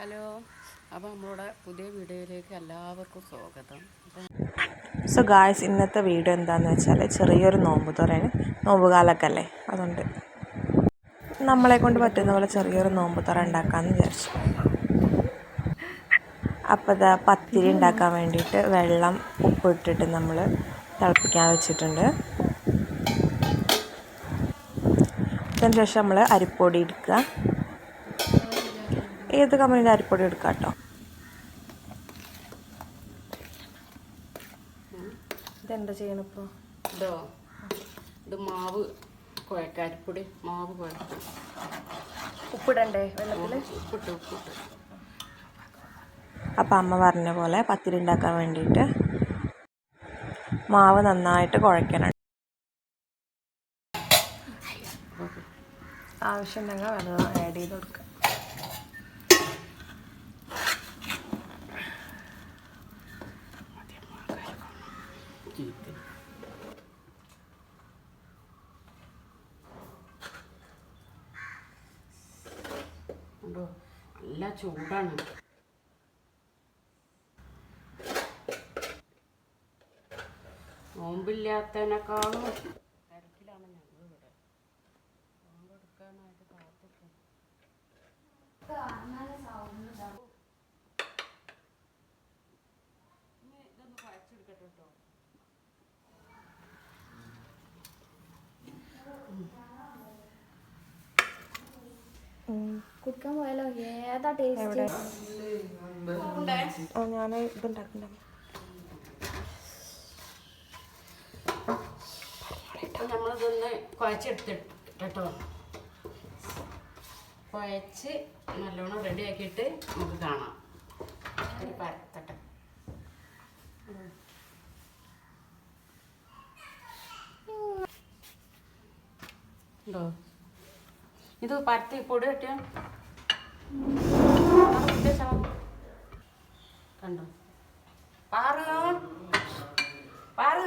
Hello. അപ്പോൾ നമ്മളുടെ പുതിയ വീഡിയോയിലേക്ക് എല്ലാവർക്കും സ്വാഗതം. സോ ഗായ്സ് ഇന്നത്തെ വീഡിയോ എന്താണെന്ന് വെച്ചാൽ ചെറിയൊരു നോമ്പ് തുറയാണ്. നോമ്പ് കാലമൊക്കെ അല്ലേ അതുകൊണ്ട് നമ്മളെ കൊണ്ട് പറ്റുന്ന പോലെ ചെറിയൊരു നോമ്പ് തുറ ഉണ്ടാക്കാമെന്ന് വിചാരിച്ചു. അപ്പോൾ ഇതാ പത്തിരി ഉണ്ടാക്കാൻ വേണ്ടിയിട്ട് വെള്ളം ഉപ്പിട്ടിട്ട് നമ്മൾ തിളപ്പിക്കാൻ വെച്ചിട്ടുണ്ട്. അതിന് ശേഷം നമ്മൾ അരിപ്പൊടി എടുക്കുക ഏത് കമ്പനിയുടെ അരിപ്പൊടി എടുക്കാം കേട്ടോ? ഇതെന്താ ചെയ്യണിപ്പോൾ ഇതോ ഇത് മാവ് കുഴക്ക അരിപ്പൊടി മാവ് കുഴക്ക. ഉപ്പിടണ്ടേ വെള്ളത്തിൽ ഉപ്പിട്ട് ഉപ്പിട്ട്. അപ്പം അമ്മ പറഞ്ഞ പോലെ പത്തിരി ഉണ്ടാക്കാൻ വേണ്ടിയിട്ട് മാവ് നന്നായിട്ട് കുഴക്കണം. ആവശ്യമുണ്ടെങ്കിൽ വെള്ളം ആഡ് ചെയ്ത് കൊടുക്കുക ഉണ്ടോ? നല്ല ചൂടാണ്. നോമ്പില്ലാത്തതിനേക്കാളും കുടിക്കാൻ പോയാലോ? ഏതാ ടേസ്റ്റ് ഞാൻ ഇതുണ്ടാക്കണ്ട. നമ്മളിതൊന്ന് കുഴച്ചെടുത്തിട്ട് കേട്ടോ കുഴച്ച് നല്ലോണം റെഡി ആക്കിയിട്ട് നമുക്ക് കാണാം. ഒരു പരത്തട്ടെ. ഉണ്ടോ? ഇത് പരത്തി പൊടി കെട്ടിയ കണ്ടോ? പാറു. പാറു.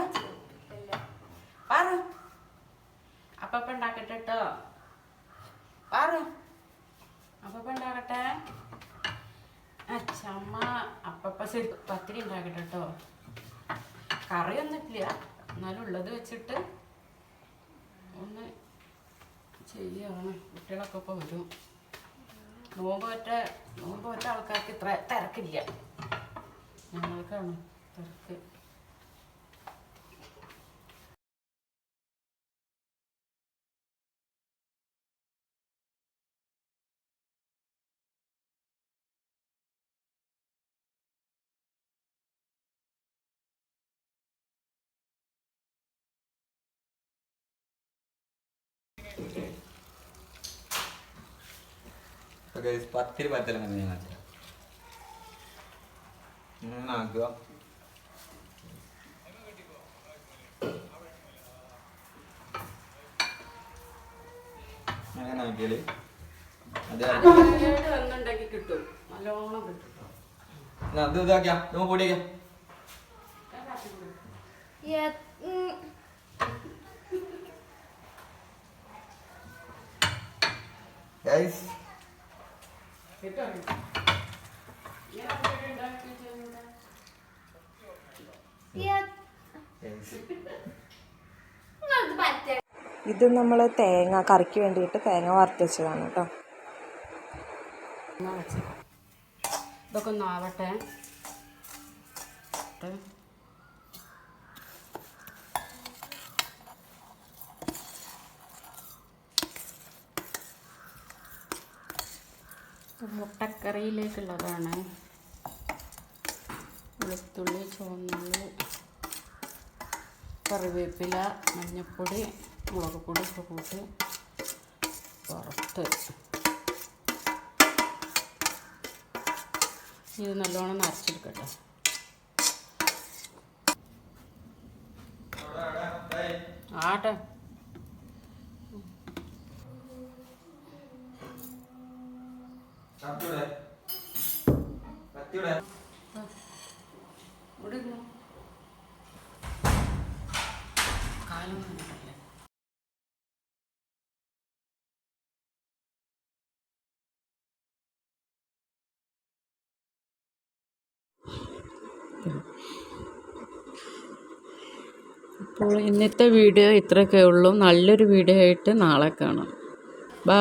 പാറു. അപ്പപ്പ ഉണ്ടാക്കട്ടെ കേട്ടോ പാറു. അപ്പപ്പ ഉണ്ടാക്കട്ടെ. അച്ഛമ്മ അപ്പപ്പ ശരി പത്തിരി ഉണ്ടാക്കട്ടെ കേട്ടോ കറിയൊന്നും ഇല്ല. എന്നാലും ഉള്ളത് വെച്ചിട്ട് ഒന്ന് ചെയ്യാണ് കുട്ടികളൊക്കെ ഇപ്പോൾ വരും. നോമ്പൊറ്റ നോമ്പൊറ്റ ആൾക്കാർക്ക് ഇത്ര തിരക്കില്ല. ഞങ്ങൾക്കാണ് തിരക്ക്. പത്തിരി പത്തലും തന്നെ ഞാൻ ആക്കുക അങ്ങനെ ആക്കിയാൽ അത് വന്നുണ്ടെങ്കിൽ കിട്ടും. നല്ലോണം കിട്ടും എന്നാ അത് ഇതാക്കിയാ. നമുക്ക് ഗൈസ് കിട്ടും ഇത് നമ്മൾ തേങ്ങ കറിക്ക് വേണ്ടിയിട്ട് തേങ്ങ വറുത്തുവെച്ചതാണ് കേട്ടോ ഇതൊക്കെ ഒന്ന് ആവട്ടെ. മുട്ടക്കറിയിലേക്കുള്ളതാണ്. വെളുത്തുള്ളി ചുവന്നുള്ളി കറിവേപ്പില മഞ്ഞൾപ്പൊടി മുളക് പൊടി ഒക്കെ കൂട്ടി വറുത്ത്. ഇത് നല്ലോണം നരച്ചെടുക്കട്ടെ. അപ്പോൾ ഇന്നത്തെ വീഡിയോ ഇത്രയൊക്കെ ഉള്ളൂ. നല്ലൊരു വീഡിയോ ആയിട്ട് നാളെ കാണാം. ബൈ